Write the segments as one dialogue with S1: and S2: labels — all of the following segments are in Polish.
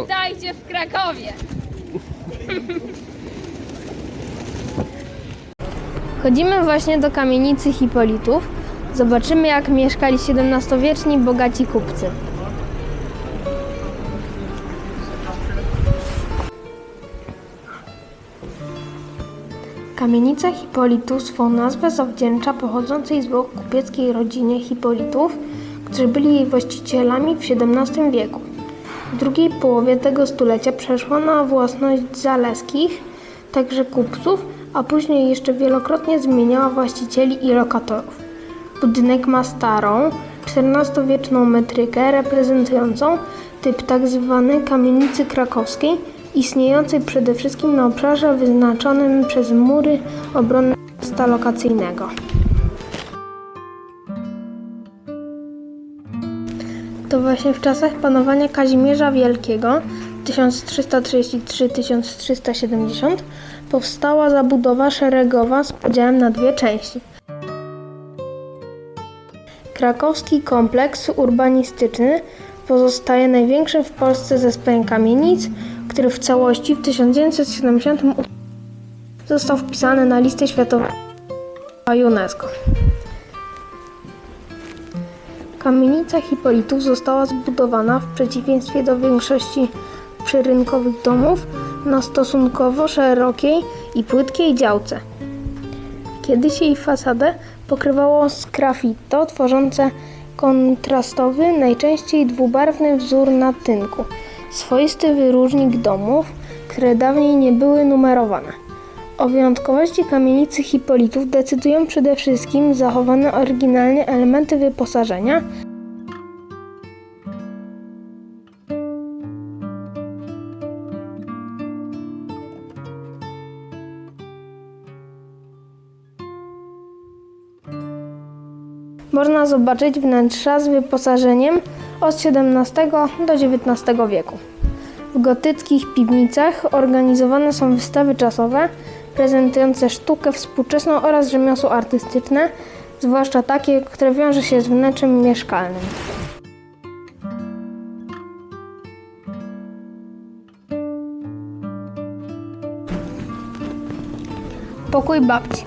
S1: Witajcie w Krakowie! Chodzimy właśnie do kamienicy Hipolitów. Zobaczymy, jak mieszkali XVII-wieczni bogaci kupcy. Kamienica Hipolitów swą nazwę zawdzięcza pochodzącej z kupieckiej rodzinie Hipolitów, którzy byli jej właścicielami w XVII wieku. W drugiej połowie tego stulecia przeszła na własność Zaleskich, także kupców, a później jeszcze wielokrotnie zmieniała właścicieli i lokatorów. Budynek ma starą, XIV-wieczną metrykę reprezentującą typ tzw. kamienicy krakowskiej, istniejącej przede wszystkim na obszarze wyznaczonym przez mury obrony miasta lokacyjnego. To właśnie w czasach panowania Kazimierza Wielkiego 1333-1370 powstała zabudowa szeregowa z podziałem na dwie części. Krakowski kompleks urbanistyczny pozostaje największym w Polsce zespołem kamienic, który w całości w 1978 został wpisany na listę światową UNESCO. Kamienica Hipolitów została zbudowana w przeciwieństwie do większości przyrynkowych domów na stosunkowo szerokiej i płytkiej działce. Kiedyś jej fasadę pokrywało sgraffito tworzące kontrastowy, najczęściej dwubarwny wzór na tynku. Swoisty wyróżnik domów, które dawniej nie były numerowane. O wyjątkowości kamienicy Hipolitów decydują przede wszystkim zachowane oryginalnie elementy wyposażenia, można zobaczyć wnętrza z wyposażeniem od XVII do XIX wieku. W gotyckich piwnicach organizowane są wystawy czasowe prezentujące sztukę współczesną oraz rzemiosło artystyczne, zwłaszcza takie, które wiąże się z wnętrzem mieszkalnym. Pokój babci.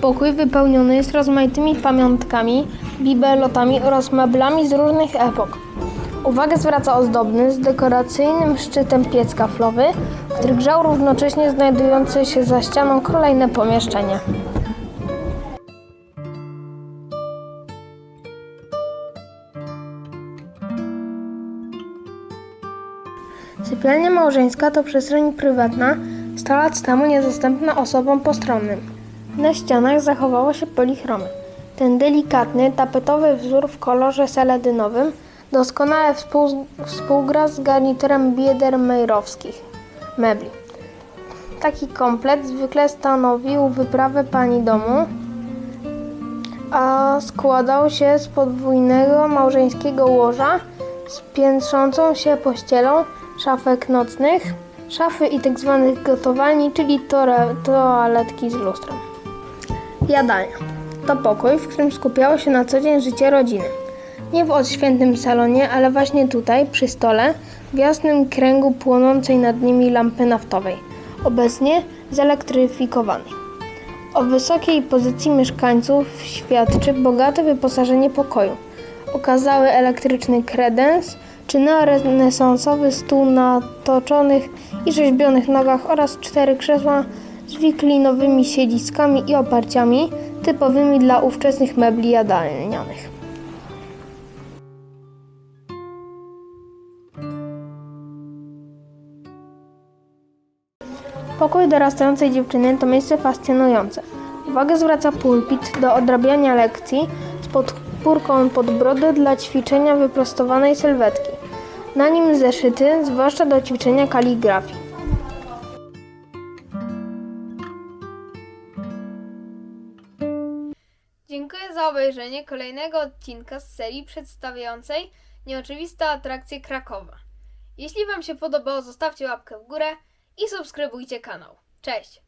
S1: Pokój wypełniony jest rozmaitymi pamiątkami, bibelotami oraz meblami z różnych epok. Uwagę zwraca ozdobny z dekoracyjnym szczytem piec kaflowy, który grzał równocześnie znajdujące się za ścianą kolejne pomieszczenia. Sypialnia małżeńska to przestrzeń prywatna, 100 lat temu niedostępna osobom postronnym. Na ścianach zachowało się polichromy. Ten delikatny, tapetowy wzór w kolorze seledynowym doskonale współ, współgra z garniturem biedermejrowskich mebli. Taki komplet zwykle stanowił wyprawę pani domu, a składał się z podwójnego małżeńskiego łoża z piętrzącą się pościelą, szafek nocnych, szafy i tzw. gotowalni, czyli toaletki z lustrem. Jadalnia. To pokój, w którym skupiało się na co dzień życie rodziny. Nie w odświętnym salonie, ale właśnie tutaj, przy stole, w jasnym kręgu płonącej nad nimi lampy naftowej, obecnie zelektryfikowanej. O wysokiej pozycji mieszkańców świadczy bogate wyposażenie pokoju. Okazały elektryczny kredens czy neorenesansowy stół na toczonych i rzeźbionych nogach oraz cztery krzesła z wiklinowymi siedziskami i oparciami typowymi dla ówczesnych mebli jadalnianych. Pokój dorastającej dziewczyny to miejsce fascynujące. Uwagę zwraca pulpit do odrabiania lekcji z podpórką pod brodę dla ćwiczenia wyprostowanej sylwetki. Na nim zeszyty, zwłaszcza do ćwiczenia kaligrafii. Dziękuję za obejrzenie kolejnego odcinka z serii przedstawiającej nieoczywiste atrakcje Krakowa. Jeśli Wam się podobało, zostawcie łapkę w górę i subskrybujcie kanał. Cześć!